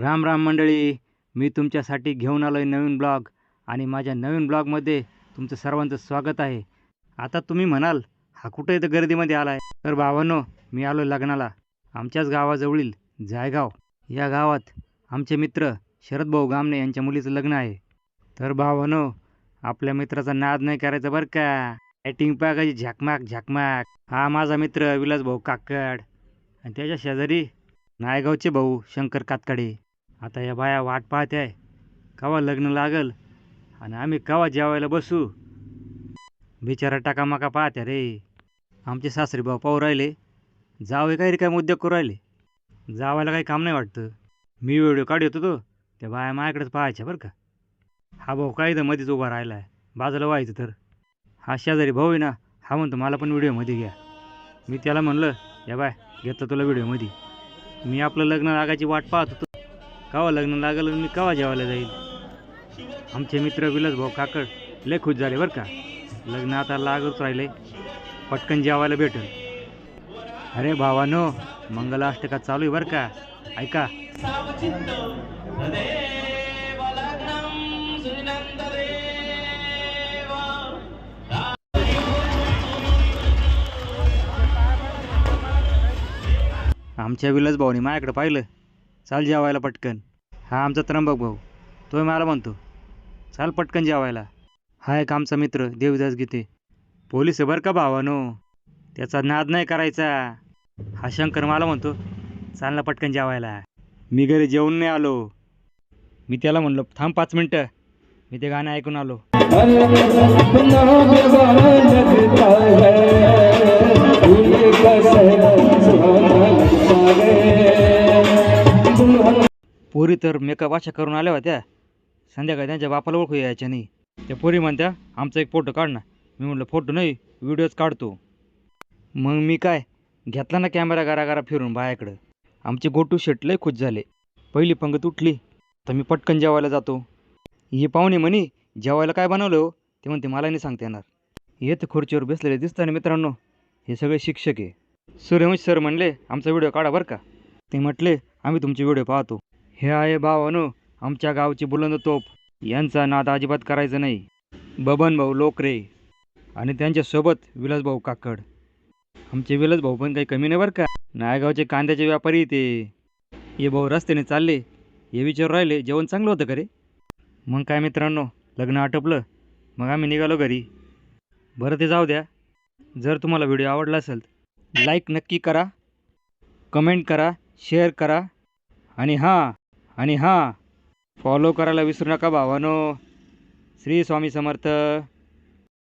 राम राम मंडळी मी तुमच्यासाठी घेऊन आलो आहे नवीन ब्लॉग आणि माझ्या नवीन ब्लॉगमध्ये तुमचं सर्वांचं स्वागत आहे. आता तुम्ही म्हणाल हा कुठं इथं गर्दीमध्ये आला आहे तर भावानो मी आलो लग्नाला आमच्याच गावाजवळील जायगाव. या गावात आमचे मित्र शरद भाऊ गामणे यांच्या मुलीचं लग्न आहे. तर भावानो आपल्या मित्राचा नाद नाही करायचा बरं का? ॲटिंग पाकाची झाकमाक झाकमाक. हा माझा मित्र विलास भाऊ काकड. आणि त्याच्या शेजारी नायगावचे भाऊ शंकर कातकडे. आता या बाया वाट पाहत कवा लग्न लागल आणि आम्ही कवा जेवायला बसू? बिचारा टाकामाका पाहत्या रे. आमचे सासरे भाऊ पाहू राहिले. जावे काही रे काय उद्योग करू राहिले. जावायला काही काम नाही वाटतं. मी व्हिडिओ काढत होतो त्या बाया माझ्याकडेच पाहायच्या बरं का. हा भाऊ काय तर मध्येच उभा राहिला आहे बाजूला व्हायचं तर. हा शेजारी भाऊ आहे ना हा म्हणतो मला पण व्हिडिओमध्ये घ्या. मी त्याला म्हणलं या बाय घेतलं तुला व्हिडिओमध्ये मी आपलं लग्न लागायची वाट पाहत होतो. केव्हा लग्न लागलं मी केव्हा जेवायला जाईल? आमचे मित्र विलास भाऊ काकड लय खुश झाले बरं का. लग्न आता लागत राहिले. पटकन जेवायला भेटल. अरे भावानो मंगलाष्टका चालू आहे बरं का. ऐका. आमच्या विलास भाऊनी माझ्याकडे पाहिलं. चाल जेवायला पटकन. हा आमचा त्र्यंबक भाऊ तोय मला म्हणतो चाल पटकन जेवायला हा एक आमचा मित्र देवदास गीते पोलीस आहे बरं का भावानो त्याचा नाद नाही करायचा हा शंकर मला म्हणतो चाल ना पटकन जेवायला मी घरी जेवून नाही आलो मी त्याला म्हणलो थांब पाच मिनटं मी ते गाणं ऐकून आलो पोरी तर मेकअप अशा करून आल्या होत्या. संध्याकाळी त्यांच्या बापाला ओळखू यायच्या नाही. त्या पोरी म्हणत्या आमचा एक फोटो काढ ना. मी म्हटलं फोटो नाही व्हिडिओच काढतो. मग मी काय घेतला ना कॅमेरा गारागारा फिरून बायाकडं आमचे गोटू शेट लय खुश झाले. पहिली पंगत उठली तर मी पटकन जेवायला जातो. हे पाहुणे म्हणे जेवायला काय बनवलं हो? ते म्हणते मला नाही सांगता येणार. हे तर खुर्चीवर बसलेले दिसतं ना मित्रांनो हे सगळे शिक्षक आहे. सूर्यवंश सर म्हणले आमचा व्हिडिओ काढा बरं का. ते म्हटले आम्ही तुमचे व्हिडिओ पाहतो. हे आहे भावानो आमच्या गावची बुलंद तोप यांचा नाद अजिबात करायचा नाही. बबन भाऊ लोकरे आणि त्यांच्यासोबत विलासभाऊ काकड. आमचे विलासभाऊ पण काही कमी नाही बरं का? नायगावचे कांद्याचे व्यापारी ते. हे भाऊ रस्त्याने चालले. हे विचारू राहिले जेवण चांगलं होतं का रे? मग काय मित्रांनो लग्न आटपलं. मग आम्ही निघालो घरी. बरं ते जाऊ द्या. जर तुम्हाला व्हिडिओ आवडला असेल लाईक नक्की करा. कमेंट करा शेअर करा. आणि हां आणि हां फॉलो करायला विसरू नका भावानो. श्री स्वामी समर्थ.